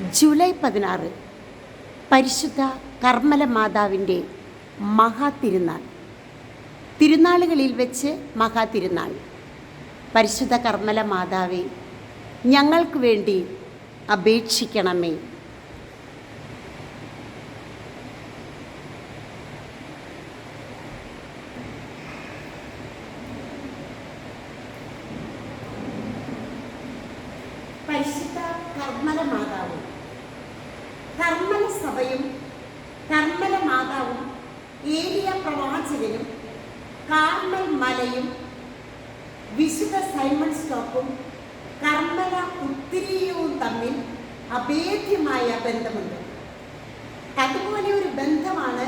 July പതിനാറ് പരിശുദ്ധ കർമ്മല മാതാവിന്റെ മഹാതിരുനാൾ തിരുനാളുകളിൽ വെച്ച് മഹാതിരുനാൾ പരിശുദ്ധ കർമ്മല മാതാവേ ഞങ്ങൾക്ക് വേണ്ടി അപേക്ഷിക്കണമേ. പരിശുദ്ധ കർമ്മല മാതാവും സഭയും കർമ്മല മാതാവും ഏലിയ പ്രവാചകനും കാർമൽ മലയും വിശുദ്ധ സൈമൺ സ്റ്റോപ്പും കർമ്മല ഉത്തിരിയവും തമ്മിൽ അഭേദ്യമായ ബന്ധമുണ്ട്. അതുപോലെ ഒരു ബന്ധമാണ്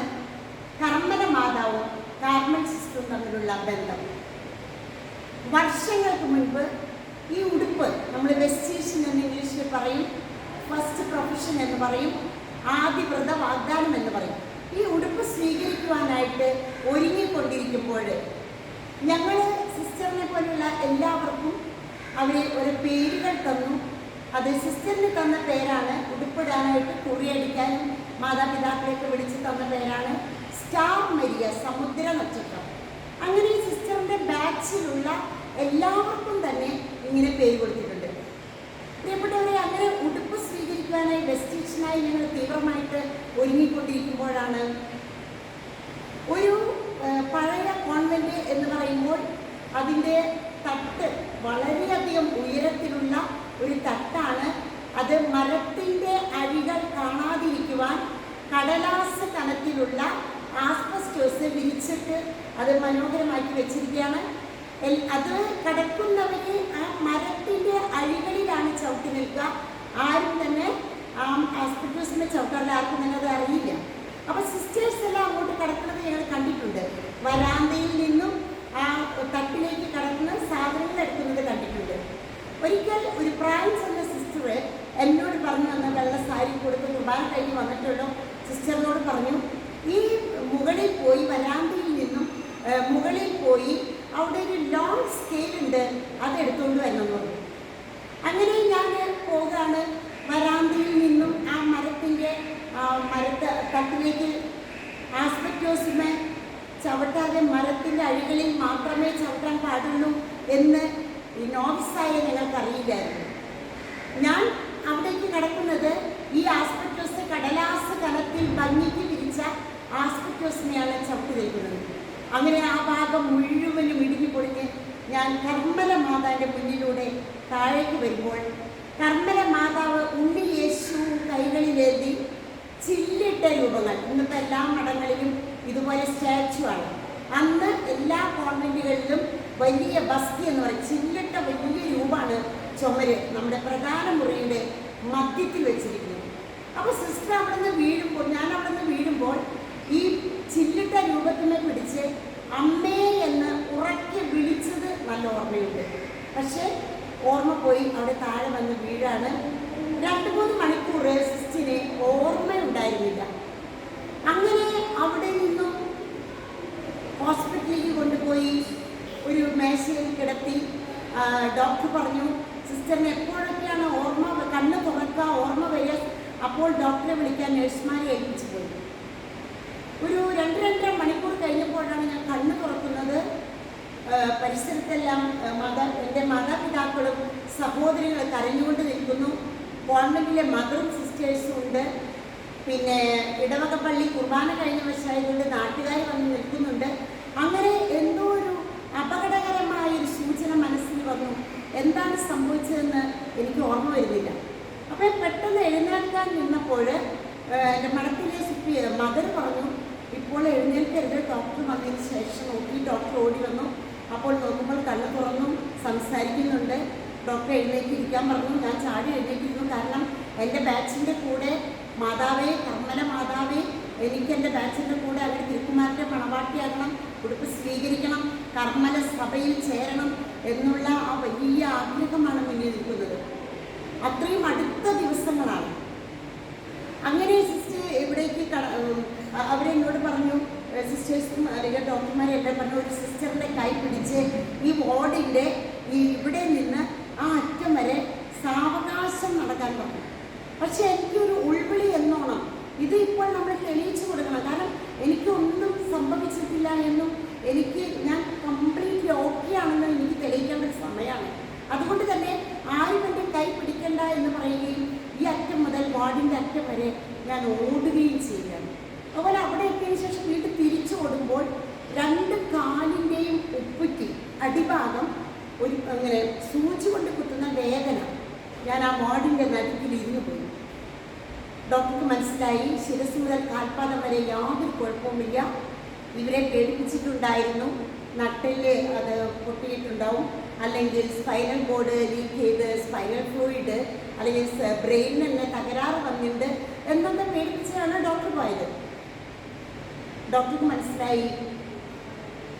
കർമ്മല മാതാവും കാർമൽ സിസ്റ്ററും തമ്മിലുള്ള ബന്ധം. വർഷങ്ങൾക്ക് മുൻപ് ഈ ഉടുപ്പ് നമ്മൾ വെസ്റ്റേഷൻ എന്ന് ഇംഗ്ലീഷിൽ പറയും ഫസ്റ്റ് പ്രൊഫഷൻ എന്ന് പറയും ആദ്യ വ്രത വാഗ്ദാനം എന്ന് പറയും. ഈ ഉടുപ്പ് സ്വീകരിക്കുവാനായിട്ട് ഒരുങ്ങിക്കൊണ്ടിരിക്കുമ്പോൾ ഞങ്ങൾ സിസ്റ്ററിനെ പോലുള്ള എല്ലാവർക്കും അവർ ഒരു പേരുകൾ തന്നു. അത് സിസ്റ്ററിന് തന്ന പേരാണ്. ഉടുപ്പിടാനായിട്ട് കുറിയടിക്കാൻ മാതാപിതാക്കളെയൊക്കെ വിളിച്ച് തന്ന പേരാണ്. സ്റ്റാർ മരിയ സമുദ്ര നക്ഷത്രം. അങ്ങനെ ഈ സിസ്റ്ററിന്റെ ബാച്ചിലുള്ള എല്ലാവർക്കും തന്നെ ഇങ്ങനെ പേര് കൊടുത്തിട്ടുണ്ട് പ്രിയപ്പെട്ടവരെ അങ്ങനെ ഉടുപ്പ് സ്വീകരിക്കുവാനായി വെസ്റ്റിച്ചിനായി ഞങ്ങൾ തീവ്രമായിട്ട് ഒരുങ്ങിക്കൊണ്ടിരിക്കുമ്പോഴാണ് ഒരു പഴയ കോൺവെന്റ് എന്ന് പറയുമ്പോൾ അതിന്റെ തട്ട് വളരെയധികം ഉയരത്തിലുള്ള ഒരു തട്ടാണ്. അത് മരത്തിന്റെ അഴികൾ കാണാതിരിക്കുവാൻ കടലാസ് കനത്തിലുള്ള ആസ്പസ്റ്റോസ് വിരിച്ചിട്ട് അത് മനോഹരമാക്കി വെച്ചിരിക്കുകയാണ്. അത് കിടക്കുന്നവര് ആ മരത്തിന്റെ അഴികളിലാണ് ചവിട്ടി നിൽക്കുക. ആരും തന്നെ ആ ആസ്പിറ്റൽസിന്റെ ചവിട്ടാറിൽ ആർക്കും തന്നെ അത് അറിയില്ല. അപ്പൊ സിസ്റ്റേഴ്സ് എല്ലാം അങ്ങോട്ട് കിടക്കുന്നത് ഞങ്ങൾ കണ്ടിട്ടുണ്ട്. വരാന്തയിൽ നിന്നും ആ തട്ടിലേക്ക് കടക്കുന്ന സാധനങ്ങൾ എടുക്കുന്നത് കണ്ടിട്ടുണ്ട്. ഒരിക്കൽ ഒരു പ്രായം ചെന്ന സിസ്റ്റർ എന്നോട് പറഞ്ഞു വന്ന വെള്ള സാരി കൊടുത്ത് കുർബാന കഴിഞ്ഞ് വന്നിട്ടുള്ള സിസ്റ്ററിനോട് പറഞ്ഞു ഈ മുകളിൽ പോയി വരാന്തയിൽ നിന്നും മുകളിൽ പോയി അവിടെ ഒരു ലോങ് സ്കെയിൽ ഉണ്ട് അത് എടുത്തുകൊണ്ട് വരണമെന്ന് പറഞ്ഞു. പോകാണ് വരാന്തയിൽ നിന്നും ആ മരത്തിന്റെ മരത്ത് തട്ടിലേക്ക് ആസ്പെക്ടോസിനെ ചവിട്ടാതെ മരത്തിന്റെ അഴികളിൽ മാത്രമേ ചവിട്ടാൻ പാടുള്ളൂ എന്ന് ഈ നോവിസായ നിങ്ങൾക്കറിയില്ലായിരുന്നു ഞാൻ അവിടേക്ക് കിടക്കുന്നത് ഈ ആസ്പെക്ടോസ് കടലാസ് കലത്തിൽ ഭംഗിക്ക് പിരിച്ച ആസ്പെക്ടോസിനെയാണ് ചവിട്ടി നിൽക്കുന്നത് അങ്ങനെ ആ ഭാഗം മുഴുവനും ഇടിഞ്ഞു പൊളിഞ്ഞ് ഞാൻ കർമ്മല മാതാവിന്റെ മുന്നിലൂടെ താഴേക്ക് വരുമ്പോൾ കർമ്മല കൈകളിലേന്തി ചില്ലിട്ട രൂപങ്ങൾ. ഇന്നിപ്പോൾ എല്ലാ മഠങ്ങളിലും ഇതുപോലെ സ്റ്റാച്ചു ആണ്. അന്ന് എല്ലാ കോൺവെന്റുകളിലും വലിയ ബസ്തി എന്ന് പറയും. ചില്ലിട്ട വലിയ രൂപമാണ് ചുമര് നമ്മുടെ പ്രധാന മുറിയുടെ മധ്യത്തിൽ വെച്ചിരിക്കുന്നത്. അപ്പോൾ സിസ്റ്റർ അവിടെ നിന്ന് വീഴുമ്പോൾ ഞാൻ അവിടെ നിന്ന് വീഴുമ്പോൾ ഈ ചില്ലിട്ട രൂപത്തിനെ പിടിച്ച് അമ്മേ എന്ന് ഉറക്കി വിളിച്ചത് നല്ല ഓർമ്മയുണ്ട്. പക്ഷേ ഓർമ്മ പോയി അവിടെ താഴെ വന്ന് വീഴാണ്. രണ്ട് മൂന്ന് മണിക്കൂർ സിസ്റ്റിന് ഓർമ്മയുണ്ടായിരുന്നില്ല. അങ്ങനെ അവിടെ നിന്നും ഹോസ്പിറ്റലിലേക്ക് കൊണ്ടുപോയി ഒരു മേശയിൽ കിടത്തി ഡോക്ടർ പറഞ്ഞു സിസ്റ്ററിന് എപ്പോഴൊക്കെയാണ് ഓർമ്മ കണ്ണ് തുറക്കുക ഓർമ്മ വരിക? അപ്പോൾ ഡോക്ടറെ വിളിക്കാൻ നഴ്സുമാരെ ഏൽപ്പിച്ചു പോയി. ഒരു രണ്ട് രണ്ടര മണിക്കൂർ കഴിഞ്ഞപ്പോഴാണ് ഞാൻ കണ്ണ് തുറക്കുന്നത്. പരിസരത്തെല്ലാം മാതാ എന്റെ മാതാപിതാക്കളും സഹോദരങ്ങൾ കരഞ്ഞുകൊണ്ട് നിൽക്കുന്നു. കോൺവെന്റിലെ മദറും സിസ്റ്റേഴ്സും ഉണ്ട് പിന്നെ ഇടവകപ്പള്ളി കുർബാന കഴിഞ്ഞ വശമായതുകൊണ്ട് നാട്ടുകാർ വന്ന് നിൽക്കുന്നുണ്ട്. അങ്ങനെ എന്തോ ഒരു അപകടകരമായ ഒരു സൂചന മനസ്സിൽ വന്നു. എന്താണ് സംഭവിച്ചതെന്ന് എനിക്ക് ഓർമ്മ വരുന്നില്ല. അപ്പോൾ പെട്ടെന്ന് എഴുന്നേൽക്കാൻ നിന്നപ്പോൾ എന്റെ മഠത്തിലെ സുപ്പി മദർ പറഞ്ഞു ഇപ്പോൾ എഴുന്നേൽക്കരുത്. ഡോക്ടർ വന്നതിന് ശേഷം നോക്കി ഡോക്ടർ ഓടി വന്നു. അപ്പോൾ നോക്കുമ്പോൾ കണ്ണു തുറന്നു സംസാരിക്കുന്നുണ്ട്. ഡോക്ടർ എഴുന്നേറ്റിരിക്കാൻ പറഞ്ഞു. ഞാൻ ചാടി എഴുന്നേറ്റിരുന്നു. കാരണം എന്റെ ബാച്ചിന്റെ കൂടെ മാതാവേ കർമ്മന മാതാവേ എനിക്ക് എന്റെ ബാച്ചിന്റെ കൂടെ അവർ തിരുക്കുമാരന്റെ പണവാട്ടിയാകണം ഉടുപ്പ് സ്വീകരിക്കണം കർമ്മല സഭയിൽ ചേരണം എന്നുള്ള ആ വലിയ ആഗ്രഹമാണ് മുന്നിൽ നിൽക്കുന്നത്. അത്രയും അടുത്ത ദിവസങ്ങളാണ്. അങ്ങനെ സിസ്റ്റർ എവിടേക്ക് അവരെന്നോട് പറഞ്ഞു സിസ്റ്റേഴ്സും അല്ലെങ്കിൽ ഡോക്ടർമാരെല്ലാം പറഞ്ഞു ഒരു സിസ്റ്ററിന്റെ കൈ പിടിച്ച് ഈ വാർഡിന്റെ ഈ ഇവിടെ നിന്ന് സാവകാശം പറഞ്ഞു പക്ഷെ എനിക്കൊരു ഉൾവിളി എന്നോണം. ഇത് ഇപ്പോൾ നമ്മൾ തെളിയിച്ചു കൊടുക്കണം. കാരണം എനിക്കൊന്നും സംഭവിച്ചിട്ടില്ല എന്നും എനിക്ക് ഞാൻ കംപ്ലീറ്റ്ലി ഓക്കെ ആണെന്ന് എനിക്ക് തെളിയിക്കേണ്ട ഒരു സമയമാണ്. അതുകൊണ്ട് തന്നെ ആരും എന്റെ കൈ പിടിക്കണ്ട എന്ന് പറയുകയും ഈ അറ്റം മുതൽ വാർഡിന്റെ അറ്റം വരെ ഞാൻ ഓടുകയും ചെയ്യുകയാണ്. അതുപോലെ അവിടെ എത്തിയതിനു ശേഷം വീട്ടിൽ തിരിച്ചു ഓടുമ്പോൾ രണ്ട് കാലിന്റെയും ഉപ്പുറ്റി അടിഭാഗം ഒരു അങ്ങനെ സൂചി കൊണ്ട് കുത്തുന്ന വേദന. ഞാൻ ആ വാർഡിന്റെ നടുക്കിൽ ഇരുന്ന് പോയി. ഡോക്ടർക്ക് മനസ്സിലായി ശിരസ് മുതൽ കാൽപാദം വരെ യാതൊരു കുഴപ്പവുമില്ല. ഇവരെ പേടിപ്പിച്ചിട്ടുണ്ടായിരുന്നു. നട്ടിൽ അത് പൊട്ടിയിട്ടുണ്ടാവും. അല്ലെങ്കിൽ സ്പൈനൽ ബോർഡ് ലീക്ക് ചെയ്ത് സ്പൈനൽ ഫ്ലൂയിഡ് അല്ലെങ്കിൽ ബ്രെയിനിന് തന്നെ തകരാറ് വന്നിട്ടുണ്ട് എന്നൊക്കെ പേടിപ്പിച്ചാണ് ഡോക്ടർ പോയത്. ഡോക്ടർക്ക് മനസ്സിലായി.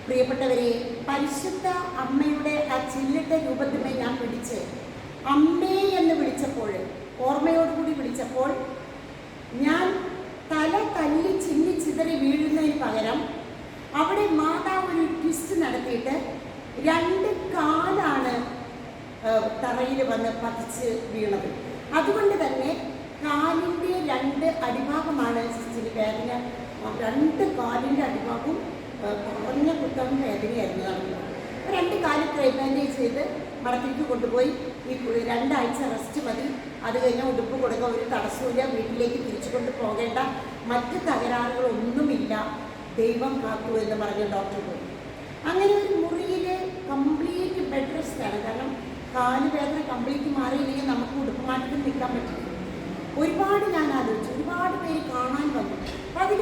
പ്രിയപ്പെട്ടവരെ പരിശുദ്ധ അമ്മയുടെ ആ ചില്ലിട്ട രൂപത്തിനെ ഞാൻ പിടിച്ച്. അമ്മേ വിളിച്ചപ്പോൾ ഓർമ്മയോടുകൂടി വിളിച്ചപ്പോൾ ഞാൻ തല തല്ലി ചിന്നി ചിതറി വീഴുന്നതിന് പകരം അവിടെ മാതാവ് ഒരു ട്വിസ്റ്റ് നടത്തിയിട്ട് രണ്ട് കാലാണ് തറയിൽ വന്ന് പതിച്ച് വീണത്. അതുകൊണ്ട് തന്നെ കാലിന്റെ രണ്ട് അടിഭാഗമാണ് സിസ്റ്റിന് വേദന. രണ്ട് കാലിന്റെ അടിഭാഗവും കുറഞ്ഞ കുത്തം വേദനയായിരുന്നു. നടന്നത് അപ്പോൾ രണ്ട് കാൽ ട്രൈ ബാൻഡേജ് ചെയ്ത് മടത്തേക്ക് കൊണ്ടുപോയി. ഈ രണ്ടാഴ്ച റെസ്റ്റ് മതി. അത് കഴിഞ്ഞാൽ ഉടുപ്പ് കൊടുക്കുക ഒരു തടസ്സമില്ല വീട്ടിലേക്ക് തിരിച്ചു കൊണ്ട് പോകേണ്ട. മറ്റ് തകരാറുകളൊന്നുമില്ല. ദൈവം കാത്തു എന്ന് പറഞ്ഞ ഡോക്ടർ പോയി. അങ്ങനെ ഒരു മുറിയിൽ കംപ്ലീറ്റ് ബെഡ് റെസ്റ്റ് ആണ്. കാരണം കാൽ വേദന കംപ്ലീറ്റ് മാറിയില്ലെങ്കിൽ നമുക്ക് ഉടുപ്പ് മാറ്റത്തിൽ നിൽക്കാൻ പറ്റില്ല. ഒരുപാട് ഞാൻ ആലോചിച്ചു. ഒരുപാട് പേര് കാണാൻ വന്നു. അതിൽ